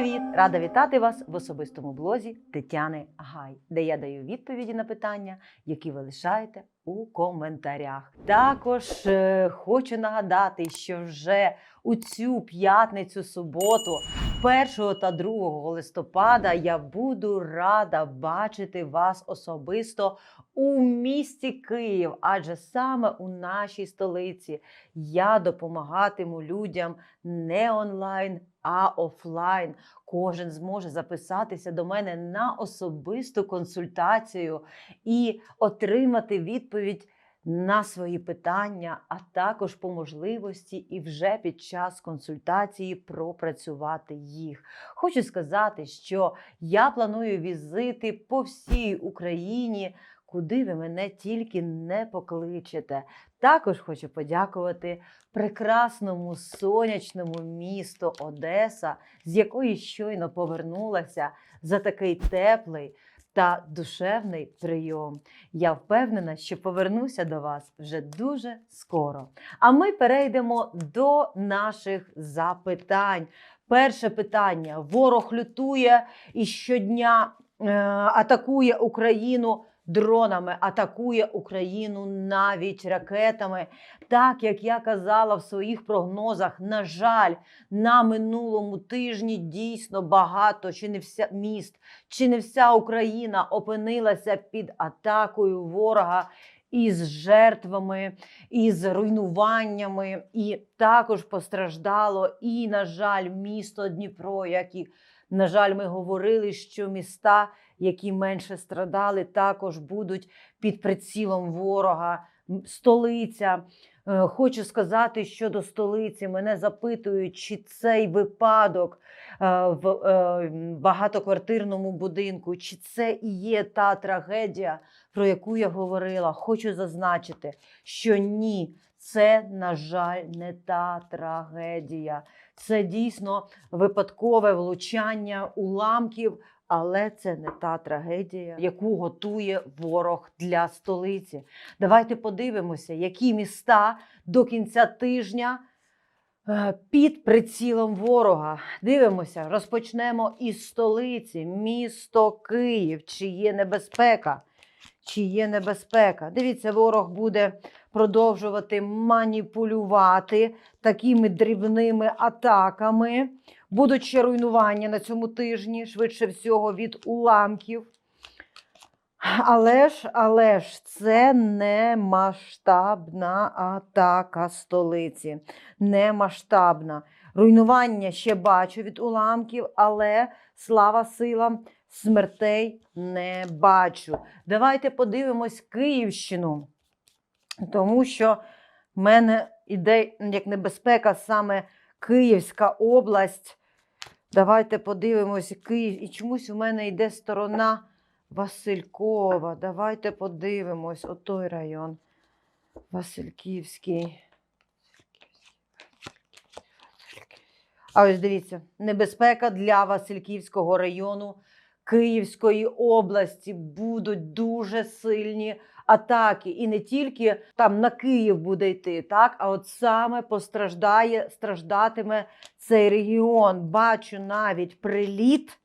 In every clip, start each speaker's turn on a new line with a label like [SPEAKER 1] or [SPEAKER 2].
[SPEAKER 1] привіт! Рада вітати вас в особистому блозі Тетяни Гай, де я даю відповіді на питання, які ви лишаєте у коментарях. Також е, хочу нагадати, що вже у цю п'ятницю, суботу, 1 та 2 листопада, я буду рада бачити вас особисто у місті Київ, адже саме у нашій столиці я допомагатиму людям не онлайн, а офлайн. Кожен зможе записатися до мене на особисту консультацію і отримати відповідь на свої питання, а також по можливості і вже під час консультації пропрацювати їх. Хочу сказати, що я планую візити по всій Україні. Куди ви мене тільки не покличете. Також хочу подякувати прекрасному сонячному місту Одеса, з якої щойно повернулася за такий теплий та душевний прийом. Я впевнена, що повернуся до вас вже дуже скоро. А ми перейдемо до наших запитань. Перше питання: ворог лютує і щодня е, атакує Україну. Дронами атакує Україну навіть ракетами. Так як я казала в своїх прогнозах, на жаль, на минулому тижні дійсно багато чи не вся міст, чи не вся Україна опинилася під атакою ворога із жертвами, із руйнуваннями, і також постраждало і, на жаль, місто Дніпро, як і на жаль, ми говорили, що міста, які менше страдали, також будуть під прицілом ворога. Столиця. Е, Хочу сказати щодо столиці. Мене запитують, чи цей випадок е, в е, багатоквартирному будинку, чи це і є та трагедія, про яку я говорила. Хочу зазначити, що ні, це, на жаль, не та трагедія. Це дійсно випадкове влучання уламків, але це не та трагедія, яку готує ворог для столиці. Давайте подивимося, які міста до кінця тижня е, під прицілом ворога. Дивимося, розпочнемо із столиці, місто Київ. Чи є небезпека? Чи є небезпека? Дивіться, ворог буде продовжувати маніпулювати такими дрібними атаками. Будуть ще руйнування на цьому тижні, швидше всього, від уламків. Але ж, але ж, це не масштабна атака столиці. Не масштабна. Руйнування ще бачу від уламків, але слава силам, смертей не бачу. Давайте подивимось Київщину, тому що в мене іде як небезпека саме Київська область. Давайте подивимось Київ. І чомусь у мене йде сторона Василькова. Давайте подивимось отой район. Васильківський. А ось дивіться, небезпека для Васильківського району Київської області будуть дуже сильні атаки. І не тільки там на Київ буде йти, так, а от саме постраждає, страждатиме цей регіон. Бачу навіть приліт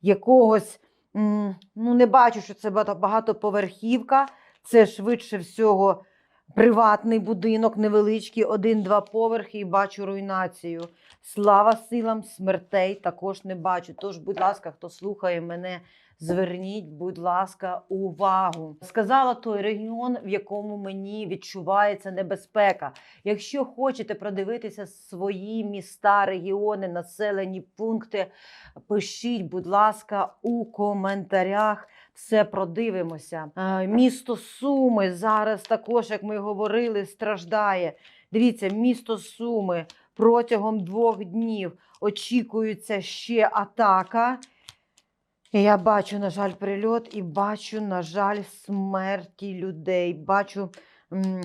[SPEAKER 1] якогось. Ну, не бачу, що це багатоповерхівка. Це швидше всього приватний будинок, невеличкий, один-два поверхи, і бачу руйнацію. Слава силам смертей також не бачу. Тож, будь ласка, хто слухає мене, зверніть, будь ласка, увагу. Сказала той регіон, в якому мені відчувається небезпека. Якщо хочете продивитися свої міста, регіони, населені пункти, пишіть, будь ласка, у коментарях. Все продивимося. Е, Місто Суми зараз також, як ми говорили, страждає. Дивіться, місто Суми протягом двох днів очікується ще атака. Я бачу, на жаль, прильот і бачу, на жаль, смерті людей. Бачу м,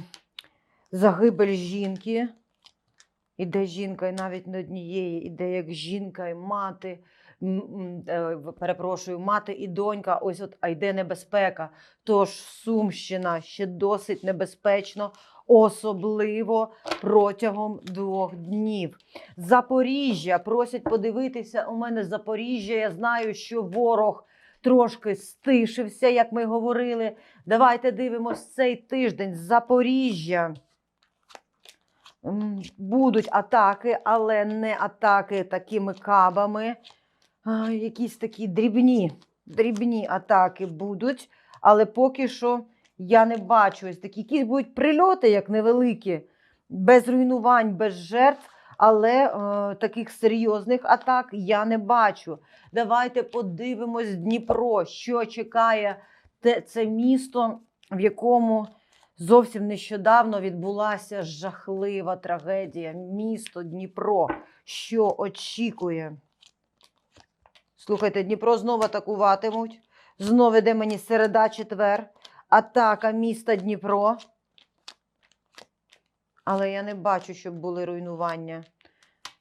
[SPEAKER 1] загибель жінки. Іде жінка, і навіть не однієї, іде як жінка і мати. е, Перепрошую, мати і донька, ось от а йде небезпека. Тож Сумщина ще досить небезпечно. Особливо протягом двох днів. Запоріжжя просять подивитися. У мене Запоріжжя. Я знаю, що ворог трошки стишився, як ми говорили. Давайте дивимось цей тиждень. Запоріжжя. Будуть атаки, але не атаки такими кабами. Якісь такі дрібні, дрібні атаки будуть, але поки що я не бачу. Ось такі якісь будуть прильоти, як невеликі, без руйнувань, без жертв, але е, таких серйозних атак я не бачу. Давайте подивимось Дніпро, що чекає те, це місто, в якому зовсім нещодавно відбулася жахлива трагедія. Місто Дніпро, що очікує. Слухайте, Дніпро знову атакуватимуть. Знову йде мені середа, четвер. Атака міста Дніпро. Але я не бачу, щоб були руйнування.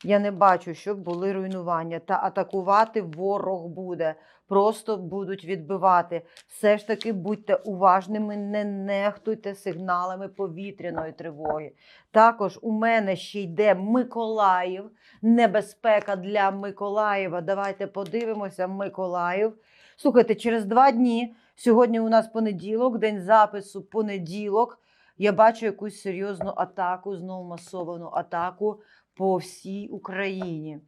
[SPEAKER 1] Я не бачу, щоб були руйнування. Та атакувати ворог буде. Просто будуть відбивати. Все ж таки будьте уважними, не нехтуйте сигналами повітряної тривоги. Також у мене ще йде Миколаїв. Небезпека для Миколаєва. Давайте подивимося, Миколаїв. Слухайте, через два дні. Сьогодні у нас понеділок, день запису понеділок. Я бачу якусь серйозну атаку, знову масовану атаку по всій Україні.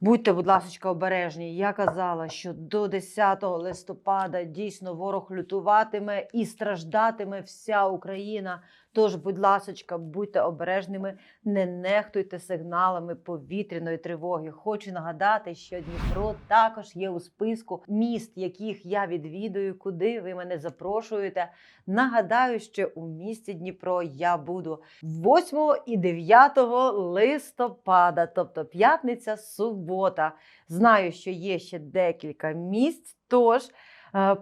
[SPEAKER 1] Будьте, будь ласка, обережні. Я казала, що до 10 листопада дійсно ворог лютуватиме і страждатиме вся Україна. Тож, будь ласка, будьте обережними, не нехтуйте сигналами повітряної тривоги. Хочу нагадати, що Дніпро також є у списку міст, яких я відвідую, куди ви мене запрошуєте. Нагадаю, що у місті Дніпро я буду 8 і 9 листопада, тобто п'ятниця, субота. Знаю, що є ще декілька місць, тож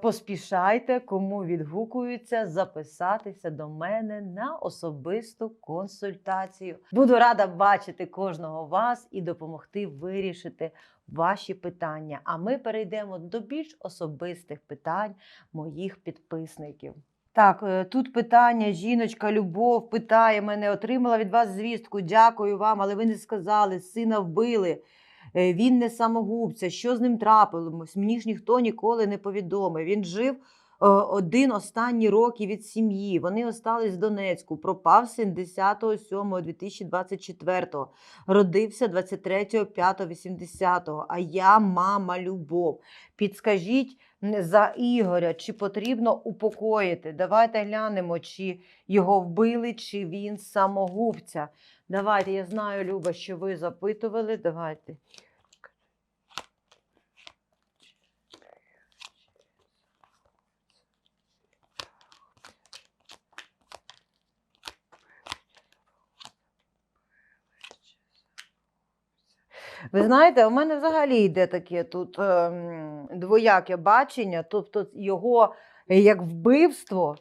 [SPEAKER 1] поспішайте, кому відгукуються, записатися до мене на особисту консультацію. Буду рада бачити кожного вас і допомогти вирішити ваші питання. А ми перейдемо до більш особистих питань моїх підписників. Так, е, тут питання. Жіночка Любов питає мене, отримала від вас звістку. Дякую вам, але ви не сказали, сина вбили. Е, Він не самогубця. Що з ним трапилось? Мені ж ніхто ніколи не повідомив. Він жив е, один останні роки від сім'ї. Вони остались в Донецьку. Пропав син 10.07.2024. Родився 23.05.80. А я мама Любов. Підскажіть за Ігоря, чи потрібно упокоїти? Давайте глянемо, чи його вбили, чи він самогубця. Давайте, я знаю, Люба, що ви запитували. Давайте. Ви знаєте, у мене взагалі йде таке тут ем, двояке бачення, тобто його е, як вбивство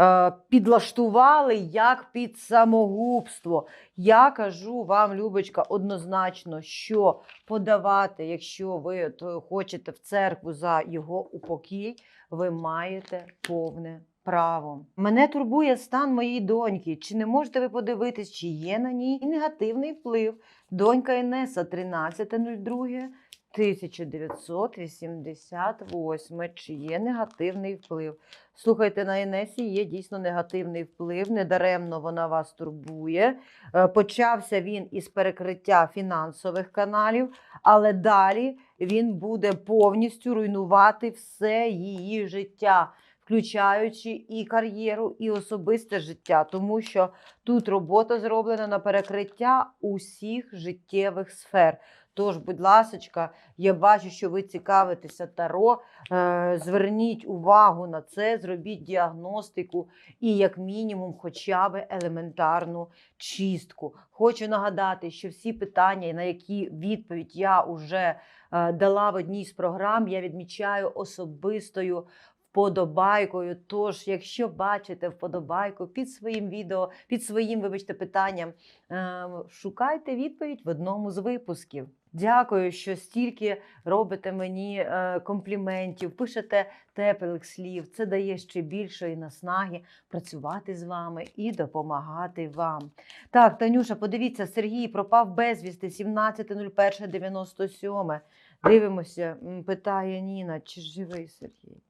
[SPEAKER 1] е, підлаштували як під самогубство. Я кажу вам, Любочка, однозначно, що подавати, якщо ви е, хочете в церкву за його упокій, ви маєте повне право. Мене турбує стан моєї доньки. Чи не можете ви подивитись, чи є на ній негативний вплив? Донька Інеса 13.02. 1988. Чи є негативний вплив? Слухайте, на Інесі є дійсно негативний вплив. Недаремно вона вас турбує. Е, Почався він із перекриття фінансових каналів, але далі він буде повністю руйнувати все її життя, включаючи і кар'єру, і особисте життя, тому що тут робота зроблена на перекриття усіх життєвих сфер. Тож, будь ласочка, я бачу, що ви цікавитеся таро. Е, зверніть увагу на це, зробіть діагностику і, як мінімум, хоча б елементарну чистку. Хочу нагадати, що всі питання, на які відповідь я вже е, дала в одній з програм, я відмічаю особистою. Вподобайкою. Тож, якщо бачите вподобайку під своїм відео, під своїм, вибачте, питанням, е, шукайте відповідь в одному з випусків. Дякую, що стільки робите мені е, компліментів, пишете теплих слів. Це дає ще більшої наснаги працювати з вами і допомагати вам. Так, Танюша, подивіться, Сергій пропав безвісти 17.01.97. Дивимося, питає Ніна, чи живий Сергій.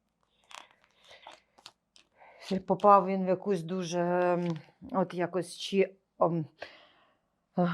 [SPEAKER 1] Попав він в якусь дуже, ем, от якось чи.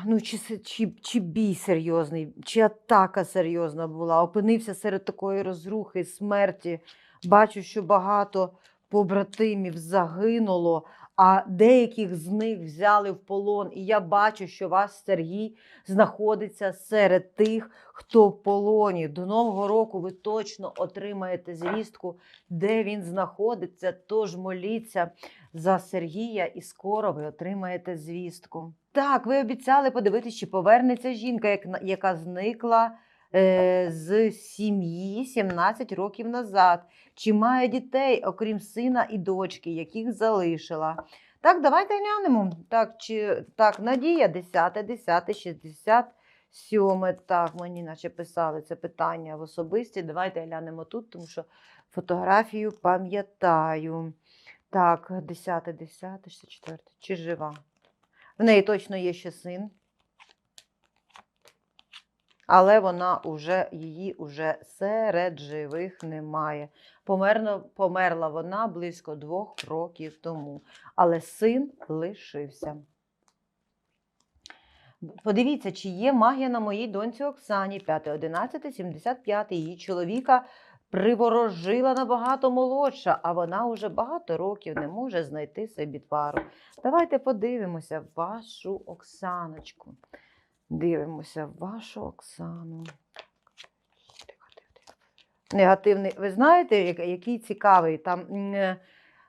[SPEAKER 1] Ну, чи, чи, чи бій серйозний, чи атака серйозна була, опинився серед такої розрухи, смерті. Бачу, що багато побратимів загинуло, а деяких з них взяли в полон. І я бачу, що вас, Сергій, знаходиться серед тих, хто в полоні. До Нового року ви точно отримаєте звістку, де він знаходиться. Тож моліться за Сергія, і скоро ви отримаєте звістку. Так, ви обіцяли подивитися, чи повернеться жінка, як- яка зникла з сім'ї 17 років назад. Чи має дітей, окрім сина і дочки, яких залишила. Так, давайте глянемо. Так, чи, так, Надія, 10, 10, 67. Так, мені наче писали це питання в особисті. Давайте глянемо тут, тому що фотографію пам'ятаю. Так, 10, 10, 64. Чи жива? В неї точно є ще син. Але вона уже, її уже серед живих немає. Померла, померла вона близько двох років тому. Але син лишився. Подивіться, чи є магія на моїй доньці Оксані 5.11.75. Її чоловіка приворожила набагато молодша, а вона уже багато років не може знайти собі пару. Давайте подивимося вашу Оксаночку. Дивимося вашу Оксану. Негативний. Ви знаєте, який цікавий? Там е,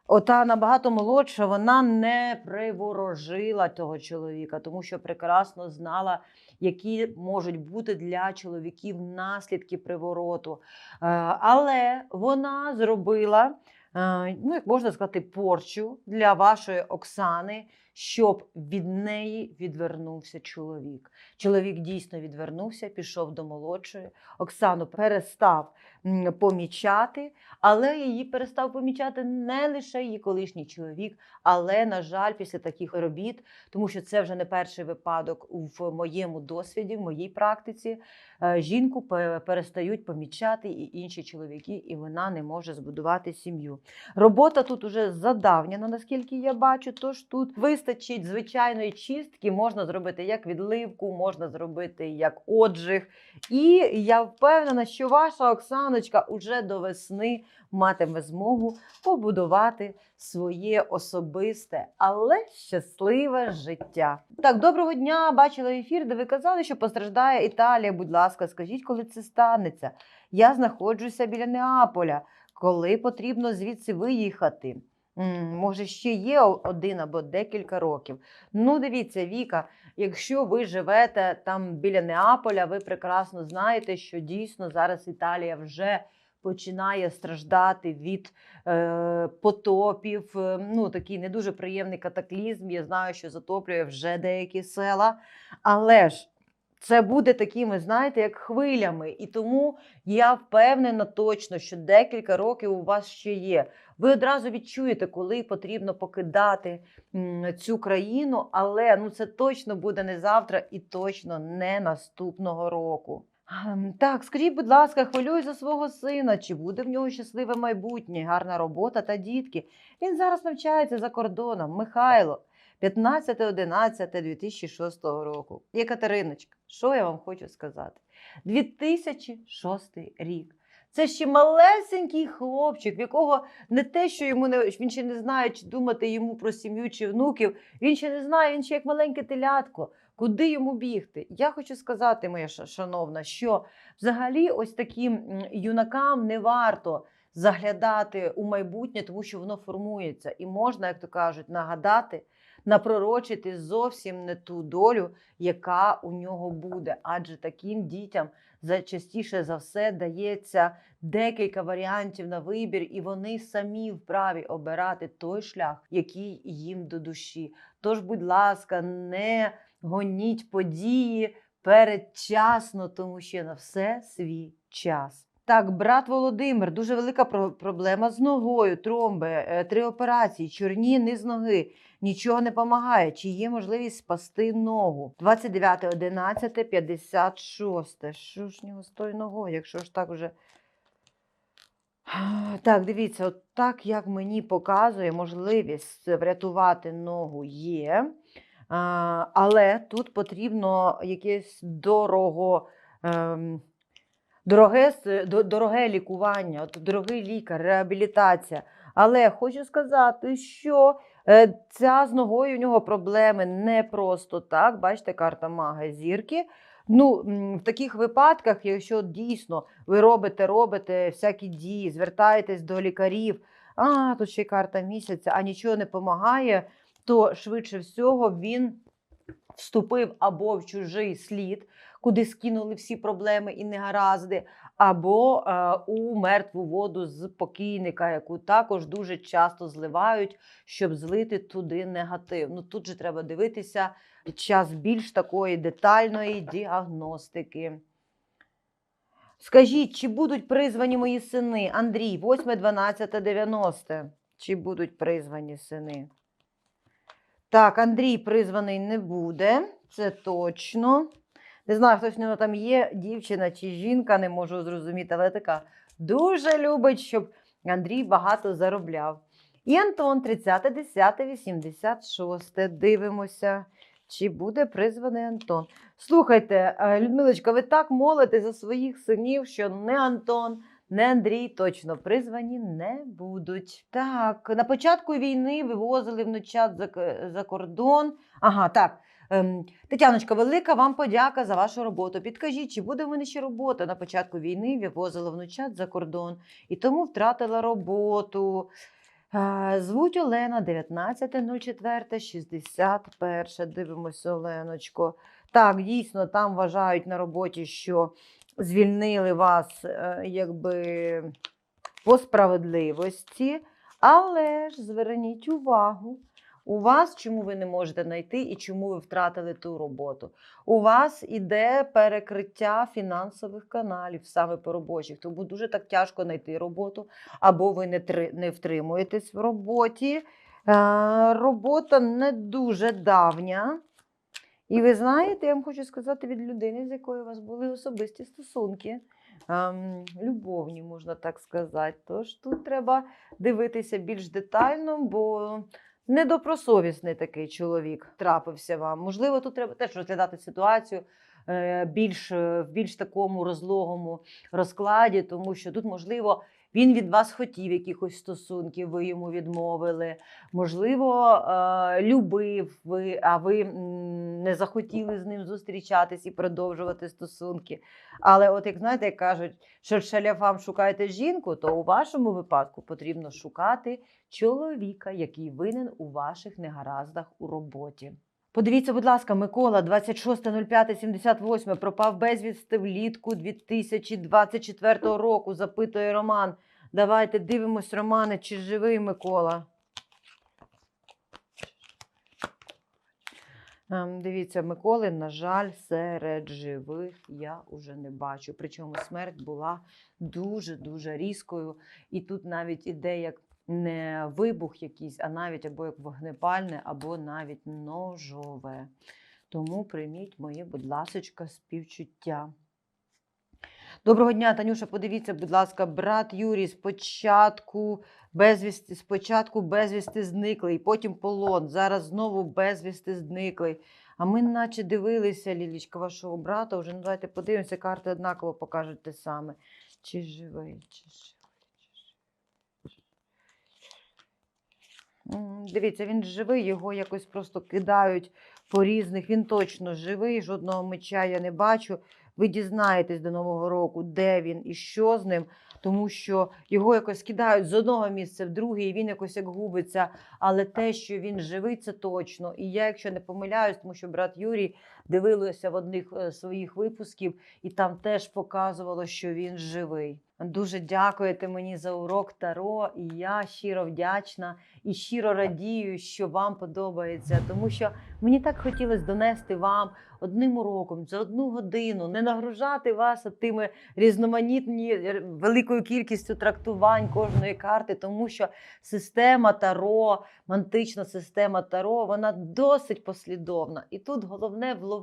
[SPEAKER 1] ота набагато молодша, вона не приворожила того чоловіка, тому що прекрасно знала, які можуть бути для чоловіків наслідки привороту. Е, Але вона зробила, е, ну, як можна сказати, порчу для вашої Оксани, щоб від неї відвернувся чоловік. Чоловік дійсно відвернувся, пішов до молодшої. Оксану перестав помічати, але її перестав помічати не лише її колишній чоловік, але, на жаль, після таких робіт, тому що це вже не перший випадок в моєму досвіді, в моїй практиці. е, Жінку перестають помічати і інші чоловіки, і вона не може збудувати сім'ю. Робота тут уже задавнена, наскільки я бачу. Тож тут вистачить звичайної чистки, можна зробити як відливку, можна зробити як отжиг. І я впевнена, що ваша Оксаночка уже до весни матиме змогу побудувати своє особисте, але щасливе життя. Так, доброго дня! Бачила ефір, де ви казали, що постраждає Італія. Будь ласка, скажіть, коли це станеться. Я знаходжуся біля Неаполя. Коли потрібно звідси виїхати? Може, ще є один або декілька років. Ну, дивіться, Віка, якщо ви живете там біля Неаполя, ви прекрасно знаєте, що дійсно зараз Італія вже починає страждати від е, потопів. е, Ну, такий не дуже приємний катаклізм. Я знаю, що затоплює вже деякі села. Але ж це буде такими, знаєте, як хвилями. І тому я впевнена точно, що декілька років у вас ще є. Ви одразу відчуєте, коли потрібно покидати цю країну, але ну це точно буде не завтра і точно не наступного року. Так, скажіть, будь ласка, хвилююсь за свого сина, чи буде в нього щасливе майбутнє, гарна робота та дітки. Він зараз навчається за кордоном. Михайло, 15.11.2006 року. Єкатериночка, що я вам хочу сказати? 2006 рік. Це ще малесенький хлопчик, в якого не те, що йому не він ще не знає, чи думати йому про сім'ю чи внуків. Він ще не знає, він ще як маленьке телятко. Куди йому бігти? Я хочу сказати, моя шановна, що взагалі ось таким юнакам не варто заглядати у майбутнє, тому що воно формується, і можна, як то кажуть, нагадати, напророчити зовсім не ту долю, яка у нього буде. Адже таким дітям частіше за все дається декілька варіантів на вибір, і вони самі вправі обирати той шлях, який їм до душі. Тож, будь ласка, не гоніть події передчасно, тому що на все свій час. Так, брат Володимир, дуже велика проблема з ногою, тромби, е, три операції, чорні низ ноги. Нічого не допомагає. Чи є можливість спасти ногу? 29.11.56. Що ж нього з тою ногою, якщо ж так вже. Так, дивіться, от так як мені показує, можливість врятувати ногу є. Але тут потрібно якесь дорого, ем, дороге, дороге лікування, от, дорогий лікар, реабілітація. Але хочу сказати, що е, ця з ногою у нього проблеми не просто так. Бачите, карта мага зірки. Ну, в таких випадках, якщо дійсно ви робите, робите всякі дії, звертаєтесь до лікарів, а тут ще карта місяця, а нічого не допомагає, то швидше всього він вступив або в чужий слід, куди скинули всі проблеми і негаразди, або е, у мертву воду з покійника, яку також дуже часто зливають, щоб злити туди негатив. Ну тут же треба дивитися під час більш такої детальної діагностики. Скажіть, чи будуть призвані мої сини? Андрій, 8, 12, 90. Чи будуть призвані сини? Так, Андрій призваний не буде, це точно. Не знаю, хтось в нього там є, дівчина чи жінка, не можу зрозуміти, але така дуже любить, щоб Андрій багато заробляв. І Антон, 30, 10, 86. Дивимося, чи буде призваний Антон. Слухайте, е, Людмилочка, ви так молите за своїх синів, що не Антон, не Андрій точно призвані не будуть. Так, на початку війни вивозили внучат за, за кордон. Ага, так. Ем, Тетяночка, велика вам подяка за вашу роботу. Підкажіть, чи буде в мене ще робота? На початку війни вивозила внучат за кордон і тому втратила роботу. Звуть Олена 19.04.61. Дивимося, Оленочко. Так, дійсно, там вважають на роботі, що звільнили вас е, якби по справедливості, але ж зверніть увагу. У вас чому ви не можете знайти і чому ви втратили ту роботу? У вас іде перекриття фінансових каналів саме по робочих, тому дуже так тяжко знайти роботу, або ви не, три, не втримуєтесь в роботі. Е, робота не дуже давня. І ви знаєте, я вам хочу сказати від людини, з якою у вас були особисті стосунки, ем, любовні, можна так сказати. Тож тут треба дивитися більш детально, бо недобросовісний такий чоловік трапився вам. Можливо, тут треба теж розглядати ситуацію е, більш, е, в більш такому розлогому розкладі, тому що тут, можливо, він від вас хотів якихось стосунків, ви йому відмовили. Можливо, е, любив ви, а ви не захотіли з ним зустрічатись і продовжувати стосунки. Але, от як знаєте, як кажуть, що шаляфам шукаєте жінку, то у вашому випадку потрібно шукати чоловіка, який винен у ваших негараздах у роботі. Подивіться, будь ласка, Микола, 26.05.78, пропав безвісти влітку 2024 року. Запитує Роман. Давайте дивимось, Романе, чи живий Микола. Ем, Дивіться, Миколи, на жаль, серед живих я уже не бачу. Причому смерть була дуже-дуже різкою. І тут навіть іде як не вибух якийсь, а навіть або як вогнепальне, або навіть ножове. Тому прийміть моє, будь ласочка, співчуття. Доброго дня, Танюша. Подивіться, будь ласка, брат Юрій спочатку безвісти, спочатку безвісти зниклий, потім полон. Зараз знову безвісти зниклий. А ми наче дивилися, Лілічка, вашого брата. Вже ну, давайте подивимося, карти однаково покажуть те саме. Чи живий, чи живий, чи живий. М, Дивіться, він живий, його якось просто кидають по різних. Він точно живий, жодного меча я не бачу. Ви дізнаєтесь до Нового року, де він і що з ним, тому що його якось кидають з одного місця в друге, і він якось як губиться. Але те, що він живий, це точно. І я, якщо не помиляюсь, тому що брат Юрій дивилася в одних е, своїх випусків, і там теж показувало, що він живий. Дуже дякуєте мені за урок Таро, і я щиро вдячна і щиро радію, що вам подобається, тому що мені так хотілося донести вам одним уроком за одну годину, не нагружати вас тими різноманітні е, великою кількістю трактувань кожної карти, тому що система Таро, мантична система Таро, вона досить послідовна. І тут головне вловити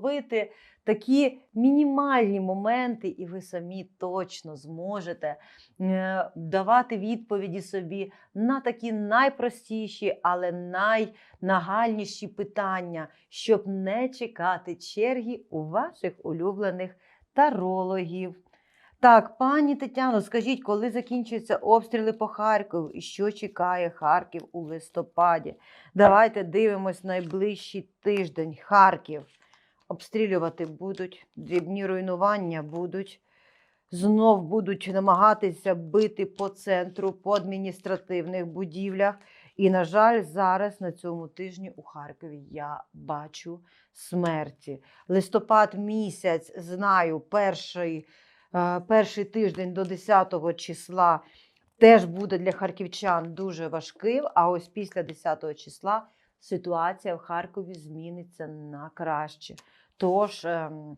[SPEAKER 1] такі мінімальні моменти, і ви самі точно зможете е, давати відповіді собі на такі найпростіші, але найнагальніші питання, щоб не чекати черги у ваших улюблених тарологів. Так, пані Тетяно, скажіть, коли закінчуються обстріли по Харкову і що чекає Харків у листопаді? Давайте дивимось найближчий тиждень. Харків обстрілювати будуть, дрібні руйнування будуть. Знов будуть намагатися бити по центру, по адміністративних будівлях. І, на жаль, зараз на цьому тижні у Харкові я бачу смерті. Листопад місяць, знаю, перший, е, перший тиждень до 10 числа теж буде для харківчан дуже важким. А ось після 10 числа ситуація в Харкові зміниться на краще. Тож ем,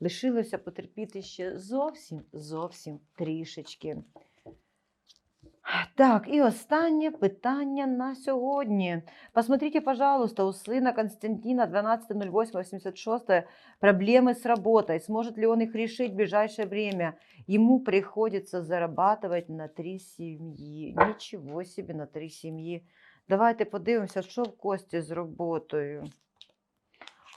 [SPEAKER 1] лишилося потерпіти ще зовсім зовсім трішечки. Так, і останнє питання на сьогодні. Посмотрите, пожалуйста, у сына Константина 12.08.86 проблемы с работой. Сможет ли он их решить в ближайшее время? Ему приходится зарабатывать на три семьи. Нічого собі на три сім'ї. Давайте подивимося, що в Кості з роботою.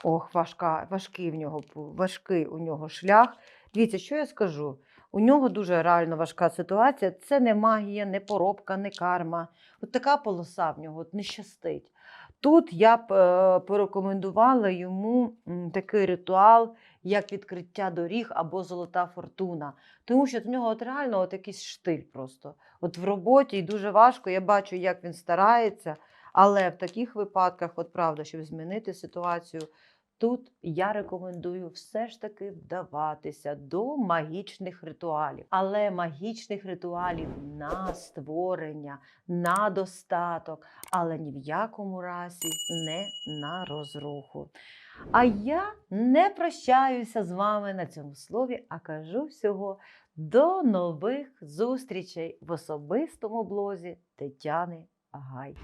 [SPEAKER 1] Ох, важка, важкий в нього важкий у нього шлях. Дивіться, що я скажу? У нього дуже реально важка ситуація. Це не магія, не поробка, не карма. От така полоса в нього от не щастить. Тут я б е, порекомендувала йому такий ритуал, як відкриття доріг або золота фортуна. Тому що в нього от реально от якийсь штиль просто. От в роботі і дуже важко. Я бачу, як він старається. Але в таких випадках, от правда, щоб змінити ситуацію, тут я рекомендую все ж таки вдаватися до магічних ритуалів. Але магічних ритуалів на створення, на достаток, але ні в якому разі не на розруху. А я не прощаюся з вами на цьому слові, а кажу всього до нових зустрічей в особистому блозі Тетяни Гай.